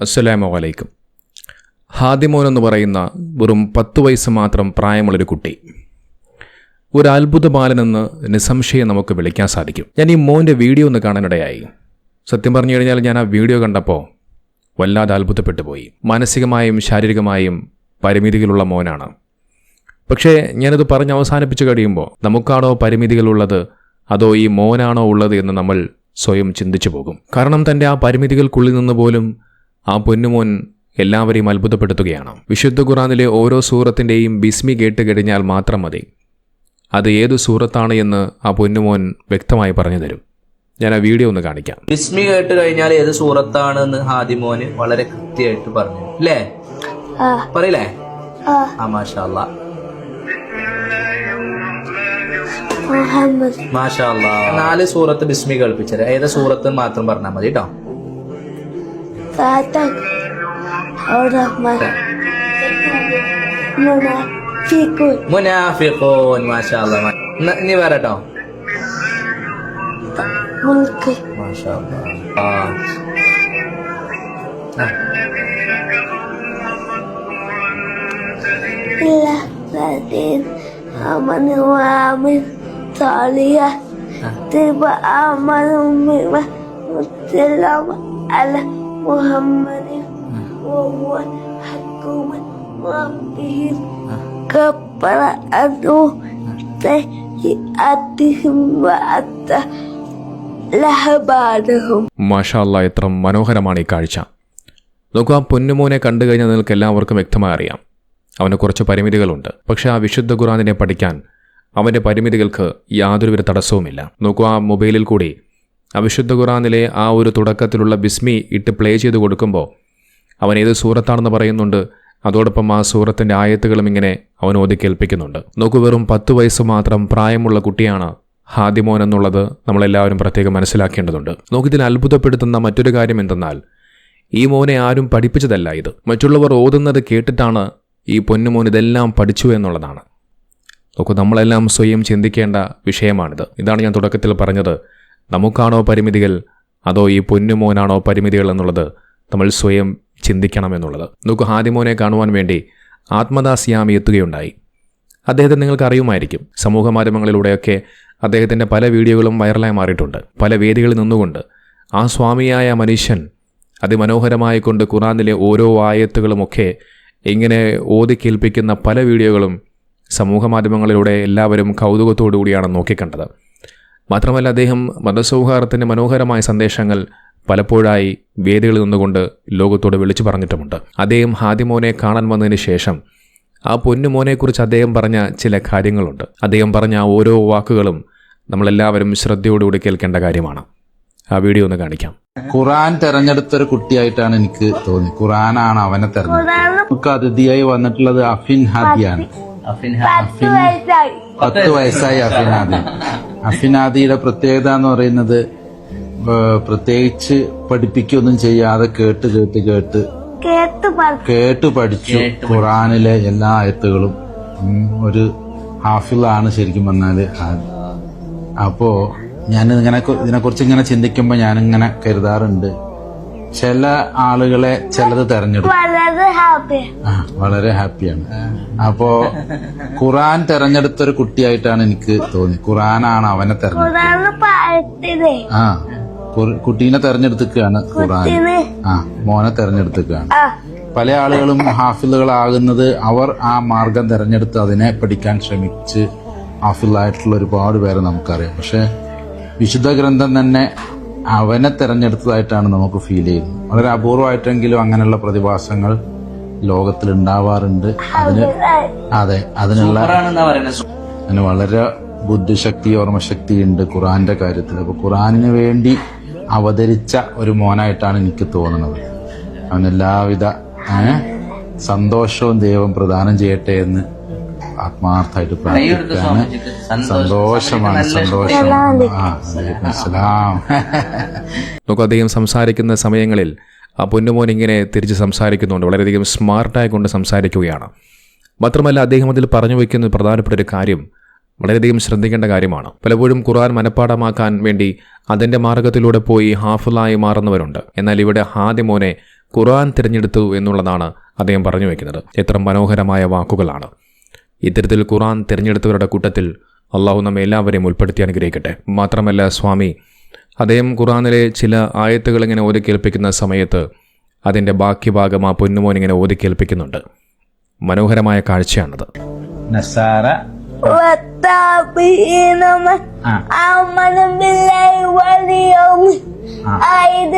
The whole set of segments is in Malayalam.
അസ്സലാമു അലൈക്കും. ഹാദിമോൻ എന്ന് പറയുന്ന വെറും പത്ത് വയസ്സ് മാത്രം പ്രായമുള്ളൊരു കുട്ടി. ഒരു അത്ഭുത ബാലനെന്ന് നിസ്സംശയം നമുക്ക് വിളിക്കാൻ സാധിക്കും. ഞാൻ ഈ മോന്റെ വീഡിയോ ഒന്ന് കാണാനിടയായി. സത്യം പറഞ്ഞു കഴിഞ്ഞാൽ ഞാൻ ആ വീഡിയോ കണ്ടപ്പോൾ വല്ലാതെ അത്ഭുതപ്പെട്ടു പോയി. മാനസികമായും ശാരീരികമായും പരിമിതികളുള്ള മോനാണ്. പക്ഷേ ഞാനത് പറഞ്ഞ് അവസാനിപ്പിച്ച് കഴിയുമ്പോൾ നമുക്കാണോ പരിമിതികളുള്ളത് അതോ ഈ മോനാണോ ഉള്ളത് എന്ന് നമ്മൾ സ്വയം ചിന്തിച്ചു പോകും. കാരണം തന്റെ ആ പരിമിതികൾക്കുള്ളിൽ നിന്ന് പോലും ആ പൊന്നുമോൻ എല്ലാവരെയും അത്ഭുതപ്പെടുത്തുകയാണ്. വിശുദ്ധ ഖുറാനിലെ ഓരോ സൂറത്തിന്റെയും ബിസ്മി കേട്ട് കഴിഞ്ഞാൽ മാത്രം മതി. അത് ഏത് സൂറത്താണ് എന്ന് ആ പൊന്നുമോൻ വ്യക്തമായി പറഞ്ഞു തരും. ഞാൻ ആ വീഡിയോ ഒന്ന് കാണിക്കാം. ബിസ്മി കേട്ട് കഴിഞ്ഞാൽ ഏത് സൂറത്താണ് എന്ന് ഹാദിമോന് വളരെ കൃത്യമായിട്ട് പറഞ്ഞു. അല്ലേ ആ. പറയില്ലേ? ആ. ആ മാഷാ അല്ലാ മുഹമ്മദ്. മാഷാ അല്ലാ നാല് സൂറത്ത് ബിസ്മി കേൾപ്പിച്ചത്. ഏത് സൂറത്ത് എന്ന് മാത്രം പറഞ്ഞാൽ മതി കേട്ടോ ഫാത്തക് റഹ്മാൻ മുനാഫിഖുൻ മുനാഫിഖൂൻ മാഷാ അല്ലാ മാ- ന- ഇനി വേറെ കേട്ടോ മുൽക്ക് മാഷാ അല്ലാ ആ ആ. الذين آمنوا وعملوا الصالحات تبع أعمالهم بما وسلم على محمد وهو حكم ربهم كفر عنه سيئاتهم وأتى لهبانهم മാഷാല്ല എത്ര മനോഹരമാണ് ഈ കാഴ്ച നോക്കൂ ആ പൊന്നുമോനെ കണ്ടു കഴിഞ്ഞാൽ നിങ്ങൾക്ക് എല്ലാവർക്കും വ്യക്തമായി അറിയാം അവന് കുറച്ച് പരിമിതികളുണ്ട് പക്ഷേ ആ വിശുദ്ധ ഖുറാനിനെ പഠിക്കാൻ അവൻ്റെ പരിമിതികൾക്ക് യാതൊരുവിധ തടസ്സവുമില്ല നോക്കൂ ആ മൊബൈലിൽ കൂടി ആ വിശുദ്ധ ഖുറാനിലെ ആ ഒരു തുടക്കത്തിലുള്ള ബിസ്മി ഇട്ട് പ്ലേ ചെയ്ത് കൊടുക്കുമ്പോൾ അവൻ ഏത് സൂറത്താണെന്ന് പറയുന്നുണ്ട്. അതോടൊപ്പം ആ സൂറത്തിന്റെ ആയത്തുകളും ഇങ്ങനെ അവൻ ഓതി കേൾപ്പിക്കുന്നുണ്ട്. നോക്കൂ വെറും പത്ത് വയസ്സ് മാത്രം പ്രായമുള്ള കുട്ടിയാണ് ഹാദിമോൻ എന്നുള്ളത് നമ്മളെല്ലാവരും പ്രത്യേകം മനസ്സിലാക്കേണ്ടതുണ്ട്. നോക്കിതിൽ അത്ഭുതപ്പെടുത്തുന്ന മറ്റൊരു കാര്യം എന്തെന്നാൽ ഈ മോനെ ആരും പഠിപ്പിച്ചതല്ല ഇത്. മറ്റുള്ളവർ ഓതുന്നത് കേട്ടിട്ടാണ് ഈ പൊന്നുമോൻ ഇതെല്ലാം പഠിച്ചു എന്നുള്ളതാണ്. നോക്കൂ നമ്മളെല്ലാം സ്വയം ചിന്തിക്കേണ്ട വിഷയമാണിത്. ഇതാണ് ഞാൻ തുടക്കത്തിൽ പറഞ്ഞത്. നമുക്കാണോ പരിമിതികൾ? അതോ ഈ പൊന്നുമോനാണോ പരിമിതികൾ എന്നുള്ളത് നമ്മൾ സ്വയം ചിന്തിക്കണം എന്നുള്ളത് നോക്കൂ ഹാദിമോനെ കാണുവാൻ വേണ്ടി ആത്മദാസ്യാമി എത്തുകയുണ്ടായി. അദ്ദേഹത്തെ നിങ്ങൾക്ക് അറിയുമായിരിക്കും. സമൂഹ മാധ്യമങ്ങളിലൂടെയൊക്കെ അദ്ദേഹത്തിന്റെ പല വീഡിയോകളും വൈറലായി മാറിയിട്ടുണ്ട്. പല വേദികളിൽ നിന്നുകൊണ്ട് ആ സ്വാമിയായ മനുഷ്യൻ അതിമനോഹരമായി കൊണ്ട് ഖുറാനിലെ ഓരോ ആയത്തുകളുമൊക്കെ ഇങ്ങനെ ഓതി കേൾപ്പിക്കുന്ന പല വീഡിയോകളും സമൂഹ മാധ്യമങ്ങളിലൂടെ എല്ലാവരും കൗതുകത്തോടു കൂടിയാണ് നോക്കിക്കണ്ടത്. മാത്രമല്ല അദ്ദേഹം മതസൗഹാർദ്ദത്തിന്റെ മനോഹരമായ സന്ദേശങ്ങൾ പലപ്പോഴായി വേദികളിൽ നിന്നുകൊണ്ട് ലോകത്തോട് വിളിച്ചു പറഞ്ഞിട്ടുമുണ്ട്. അദ്ദേഹം ഹാദിമോനെ കാണാൻ വന്നതിന് ശേഷം ആ പൊന്നുമോനെക്കുറിച്ച് അദ്ദേഹം പറഞ്ഞ ചില കാര്യങ്ങളുണ്ട്. അദ്ദേഹം പറഞ്ഞ ആ ഓരോ വാക്കുകളും നമ്മളെല്ലാവരും ശ്രദ്ധയോടുകൂടി കേൾക്കേണ്ട കാര്യമാണ്. ആ വീഡിയോ ഒന്ന് കാണിക്കാം. ഖുറാൻ തെരഞ്ഞെടുത്തൊരു കുട്ടിയായിട്ടാണ് എനിക്ക് തോന്നി. ഖുറാനാണ് അവനെ തെരഞ്ഞെടുത്തത്. നമുക്ക് അതിഥിയായി വന്നിട്ടുള്ളത് അഫിൻ ഹാദിയാണ്. പത്ത് വയസ്സായി. അഫിനാദി അഫിനാദിയുടെ പ്രത്യേകത എന്ന് പറയുന്നത് പ്രത്യേകിച്ച് പഠിപ്പിക്കൊന്നും ചെയ്യാതെ കേട്ട് കേട്ട് കേട്ട് കേട്ട് കേട്ട് പഠിച്ചു ഖുറാനിലെ എല്ലാ ആയത്തുകളും ഒരു ഹാഫിളാണ് ശരിക്കും പറഞ്ഞാൽ അപ്പോ ഞാൻ ഇങ്ങനെ ഇതിനെക്കുറിച്ച് ഇങ്ങനെ ചിന്തിക്കുമ്പോൾ ഞാനിങ്ങനെ കരുതാറുണ്ട്. ചില ആളുകളെ ചിലത് തെരഞ്ഞെടുക്കും. വളരെ ഹാപ്പി വളരെ ഹാപ്പിയാണ് അപ്പോ ഖുറാൻ തെരഞ്ഞെടുത്തൊരു കുട്ടിയായിട്ടാണ് എനിക്ക് തോന്നി. ഖുറാനാണ് അവനെ തെരഞ്ഞെടുത്തത്. ആ കുട്ടീനെ തെരഞ്ഞെടുത്തിക്കാണ് ഖുറാൻ ആ മോനെ തെരഞ്ഞെടുത്തിക്കാണ് പല ആളുകളും ഹാഫിലുകളാകുന്നത് അവർ ആ മാർഗം തെരഞ്ഞെടുത്ത് അതിനെ പഠിക്കാൻ ശ്രമിച്ച് ഹാഫിലായിട്ടുള്ള ഒരുപാട് പേരെ നമുക്കറിയാം. പക്ഷെ വിശുദ്ധ ഗ്രന്ഥം തന്നെ അവനെ തിരഞ്ഞെടുത്തതായിട്ടാണ് നമുക്ക് ഫീൽ ചെയ്യുന്നത്. വളരെ അപൂർവമായിട്ടെങ്കിലും അങ്ങനെയുള്ള പ്രതിഭാസങ്ങൾ ലോകത്തിൽ ഉണ്ടാവാറുണ്ട് അതിന് അതെ അതിനുള്ള അതിന് വളരെ ബുദ്ധിശക്തി ഓർമ്മശക്തി ഉണ്ട് ഖുറാന്റെ കാര്യത്തിൽ. അപ്പൊ ഖുറാനിന് വേണ്ടി അവതരിച്ച ഒരു മോനായിട്ടാണ് എനിക്ക് തോന്നുന്നത്. അവനെല്ലാവിധ സന്തോഷവും ദൈവം പ്രദാനം ചെയ്യട്ടെ എന്ന് ആത്മാർത്ഥമായിട്ട് പ്രാർത്ഥിക്കാണ് സന്തോഷമാണ് സന്തോഷം. നമുക്ക് അസ്സലാം നോക്കൂ അദ്ദേഹം സംസാരിക്കുന്ന സമയങ്ങളിൽ ആ പൊന്നുമോൻ ഇങ്ങനെ തിരിച്ച് സംസാരിക്കുന്നുണ്ട്. വളരെയധികം സ്മാർട്ടായി കൊണ്ട് സംസാരിക്കുകയാണ്. മാത്രമല്ല അദ്ദേഹം അതിൽ പറഞ്ഞു വയ്ക്കുന്ന പ്രധാനപ്പെട്ട ഒരു കാര്യം വളരെയധികം ശ്രദ്ധിക്കേണ്ട കാര്യമാണ്. പലപ്പോഴും ഖുർആൻ മനഃപ്പാടമാക്കാൻ വേണ്ടി അതിന്റെ മാർഗത്തിലൂടെ പോയി ഹാഫിളായി മാറുന്നവരുണ്ട്. എന്നാൽ ഇവിടെ ഹാദി മോനെ ഖുർആൻ തിരഞ്ഞെടുത്തു എന്നുള്ളതാണ് അദ്ദേഹം പറഞ്ഞു വയ്ക്കുന്നത്. എത്ര മനോഹരമായ വാക്കുകളാണ്. ഇത്തരത്തിൽ ഖുർആൻ തിരഞ്ഞെടുത്തവരുടെ കൂട്ടത്തിൽ അള്ളാഹു നമ്മെ എല്ലാവരെയും ഉൾപ്പെടുത്തി അനുഗ്രഹിക്കട്ടെ മാത്രമല്ല സ്വാമി അദ്ദേഹം ഖുർആനിലെ ചില ആയത്തുകൾ ഇങ്ങനെ ഓതി കേൾപ്പിക്കുന്ന സമയത്ത് അതിൻ്റെ ബാക്കി ഭാഗം ആ പൊന്നുമോൻ ഇങ്ങനെ ഓതി കേൾപ്പിക്കുന്നുണ്ട് മനോഹരമായ കാഴ്ചയാണത് നസാര والتابعين من ആ آمن بالله واليوم آخر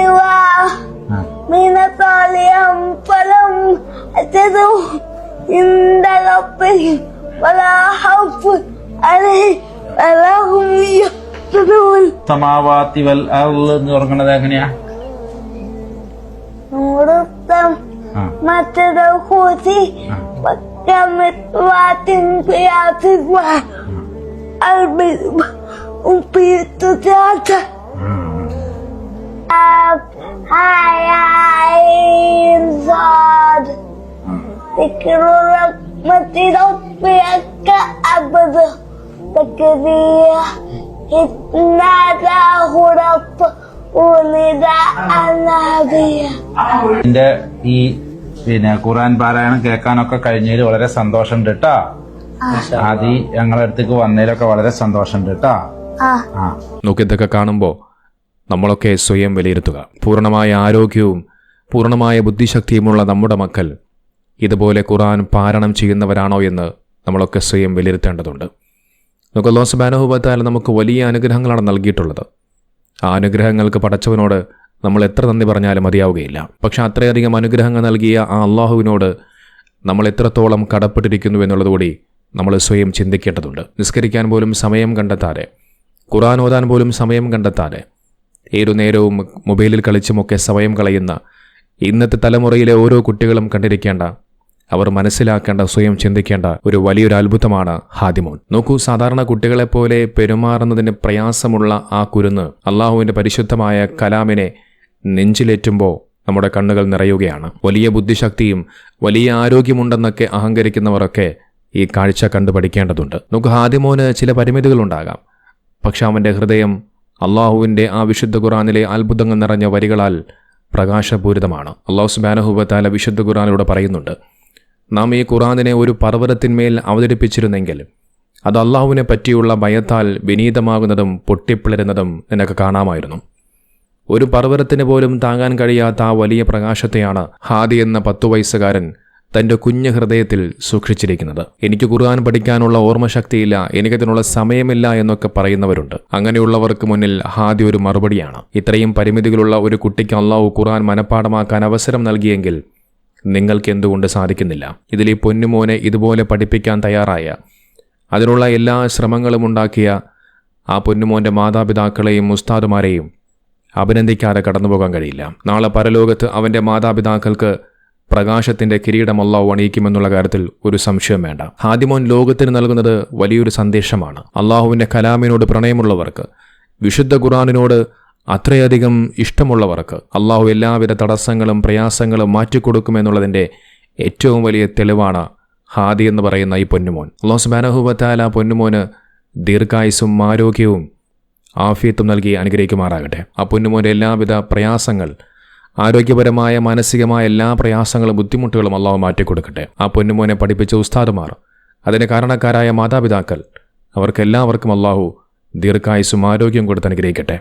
ആ من صالحهم فلهم أجرهم عند ربهم ولا خوف عليهم ولا هم يحزنون സമാവാത്തി വൽ അർള് എന്ന് തുടങ്ങുന്നത് എങ്ങനെയാ نورتم ആ متى خوتي وكمت واتن قيات البيت وبيت تاتا عين صاد ذكر رحمة ربك أبدا تكريه ناداه رب ونداء نبيه എന്റെ ഈ പിന്നെ ഖുർആൻ പാരായണം കേൾക്കാനൊക്കെ കഴിഞ്ഞതിൽ വളരെ സന്തോഷമുണ്ട് കേട്ടാ ആദി ഞങ്ങളുടെ അടുത്തേക്ക് വന്നതിലൊക്കെ വളരെ സന്തോഷമുണ്ട് കേട്ടാ آه ആ നോക്കി ഇതൊക്കെ കാണുമ്പോൾ നമ്മളൊക്കെ സ്വയം വിലയിരുത്തുക പൂർണ്ണമായ ആരോഗ്യവും പൂർണ്ണമായ ബുദ്ധിശക്തിയുമുള്ള നമ്മുടെ മക്കൾ ഇതുപോലെ ഖുറാൻ പാരണം ചെയ്യുന്നവരാണോ എന്ന് നമ്മളൊക്കെ സ്വയം വിലയിരുത്തേണ്ടതുണ്ട്. നമുക്ക് അള്ളാഹു സുബാനുഭവത്താൽ നമുക്ക് വലിയ അനുഗ്രഹങ്ങളാണ് നൽകിയിട്ടുള്ളത്. ആ അനുഗ്രഹങ്ങൾക്ക് പടച്ചവനോട് നമ്മൾ എത്ര നന്ദി പറഞ്ഞാലും മതിയാവുകയില്ല. പക്ഷെ അത്രയധികം അനുഗ്രഹങ്ങൾ നൽകിയ ആ അള്ളാഹുവിനോട് നമ്മൾ എത്രത്തോളം കടപ്പെട്ടിരിക്കുന്നു എന്നുള്ളതുകൂടി നമ്മൾ സ്വയം ചിന്തിക്കേണ്ടതുണ്ട്. നിസ്കരിക്കാൻ പോലും സമയം കണ്ടെത്താതെ ഖുറാൻ ഓതാൻ പോലും സമയം കണ്ടെത്താതെ ഏതു നേരവും മൊബൈലിൽ കളിച്ചുമൊക്കെ സമയം കളയുന്ന ഇന്നത്തെ തലമുറയിലെ ഓരോ കുട്ടികളും കണ്ടിരിക്കേണ്ട അവർ മനസ്സിലാക്കേണ്ട സ്വയം ചിന്തിക്കേണ്ട ഒരു വലിയൊരു അത്ഭുതമാണ് ഹാദിമോൻ. നോക്കൂ സാധാരണ കുട്ടികളെപ്പോലെ പെരുമാറുന്നതിന് പ്രയാസമുള്ള ആ കുരുന്ന് അള്ളാഹുവിന്റെ പരിശുദ്ധമായ കലാമിനെ നെഞ്ചിലേറ്റുമ്പോൾ നമ്മുടെ കണ്ണുകൾ നിറയുകയാണ്. വലിയ ബുദ്ധിശക്തിയും വലിയ ആരോഗ്യമുണ്ടെന്നൊക്കെ അഹങ്കരിക്കുന്നവരൊക്കെ ഈ കാഴ്ച കണ്ടു പഠിക്കേണ്ടതുണ്ട്. നമുക്ക് ഹാദിമോന് ചില പരിമിതികളുണ്ടാകാം. പക്ഷെ അവന്റെ ഹൃദയം അള്ളാഹുവിന്റെ ആ വിശുദ്ധ ഖുറാനിലെ അത്ഭുതങ്ങൾ നിറഞ്ഞ വരികളാൽ പ്രകാശപൂരിതമാണ്. അള്ളാഹു സുബാനഹുബത്താല വിശുദ്ധ ഖുറാനിലൂടെ പറയുന്നുണ്ട് നാം ഈ ഖുറാനിനെ ഒരു പർവതത്തിന്മേൽ അവതരിപ്പിച്ചിരുന്നെങ്കിൽ അത് അള്ളാഹുവിനെ പറ്റിയുള്ള ഭയത്താൽ വിനീതമാകുന്നതും പൊട്ടിപ്പിളരുന്നതും നിനക്ക് കാണാമായിരുന്നു. ഒരു പർവതത്തിന് പോലും താങ്ങാൻ കഴിയാത്ത ആ വലിയ പ്രകാശത്തെയാണ് ഹാദി എന്ന പത്തു വയസ്സുകാരൻ തന്റെ കുഞ്ഞു ഹൃദയത്തിൽ സൂക്ഷിച്ചിരിക്കുന്നത്. എനിക്ക് ഖുർആൻ പഠിക്കാനുള്ള ഓർമ്മശക്തിയില്ല എനിക്കതിനുള്ള സമയമില്ല എന്നൊക്കെ പറയുന്നവരുണ്ട്. അങ്ങനെയുള്ളവർക്ക് മുന്നിൽ ഹാദി ഒരു മറുപടിയാണ്. ഇത്രയും പരിമിതികളുള്ള ഒരു കുട്ടിക്ക് അള്ളാഹു ഖുർആൻ മനഃപ്പാടമാക്കാൻ അവസരം നൽകിയെങ്കിൽ നിങ്ങൾക്ക് എന്തുകൊണ്ട് സാധിക്കുന്നില്ല? ഇതിൽ ഈ പൊന്നുമോനെ ഇതുപോലെ പഠിപ്പിക്കാൻ തയ്യാറായ അതിനുള്ള എല്ലാ ശ്രമങ്ങളും ഉണ്ടാക്കിയ ആ പൊന്നുമോന്റെ മാതാപിതാക്കളെയും ഉസ്താദുമാരെയും അഭിനന്ദിക്കാതെ കടന്നുപോകാൻ കഴിയില്ല. നാളെ പരലോകത്ത് അവന്റെ മാതാപിതാക്കൾക്ക് പ്രകാശത്തിന്റെ കിരീടം അള്ളാഹു അണിയിക്കുമെന്നുള്ള കാര്യത്തിൽ ഒരു സംശയം വേണ്ട. ഹാദിമോൻ ലോകത്തിന് നൽകുന്നത് വലിയൊരു സന്ദേശമാണ്. അള്ളാഹുവിന്റെ കലാമിനോട് പ്രണയമുള്ളവർക്ക് വിശുദ്ധ ഖുറാനിനോട് അത്രയധികം ഇഷ്ടമുള്ളവർക്ക് അള്ളാഹു എല്ലാവിധ തടസ്സങ്ങളും പ്രയാസങ്ങളും മാറ്റിക്കൊടുക്കുമെന്നുള്ളതിന്റെ ഏറ്റവും വലിയ തെളിവാണ് ഹാദി എന്ന് പറയുന്ന ഈ പൊന്നുമോൻ. അള്ളാഹു സുബാനഹുബത്താല പൊന്നുമോന് ദീർഘായുസും ആരോഗ്യവും ആഫിയത്തും നൽകി അനുഗ്രഹിക്കുമാറാകട്ടെ. ആ പൊന്നുമോന്റെ എല്ലാവിധ പ്രയാസങ്ങൾ ആരോഗ്യപരമായ മാനസികമായ എല്ലാ പ്രയാസങ്ങളും ബുദ്ധിമുട്ടുകളും അള്ളാഹു മാറ്റിക്കൊടുക്കട്ടെ. ആ പൊന്നുമോനെ പഠിപ്പിച്ച ഉസ്താദുമാർ അതിന് കാരണക്കാരായ മാതാപിതാക്കൾ അവർക്കെല്ലാവർക്കും അള്ളാഹു ദീർഘായുസും ആരോഗ്യം കൊടുത്ത് അനുഗ്രഹിക്കട്ടെ.